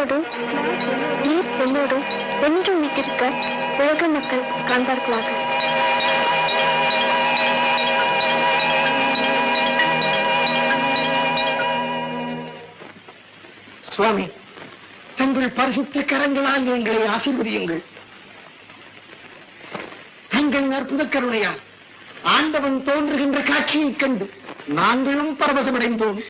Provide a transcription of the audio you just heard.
உன்னோடு நீர் என்னோடு என்றும் வீட்டிருக்க உலக மக்கள் காண்பார்களாக சுவாமி தங்கள் பரிசுத்த கரங்களால் எங்களை ஆசீர்வதியுங்கள். தங்கள் அற்புத கருணையால் ஆண்டவன் தோன்றுகின்ற காட்சியைக் கண்டு நாங்களும் பரவசமடைந்தோம்.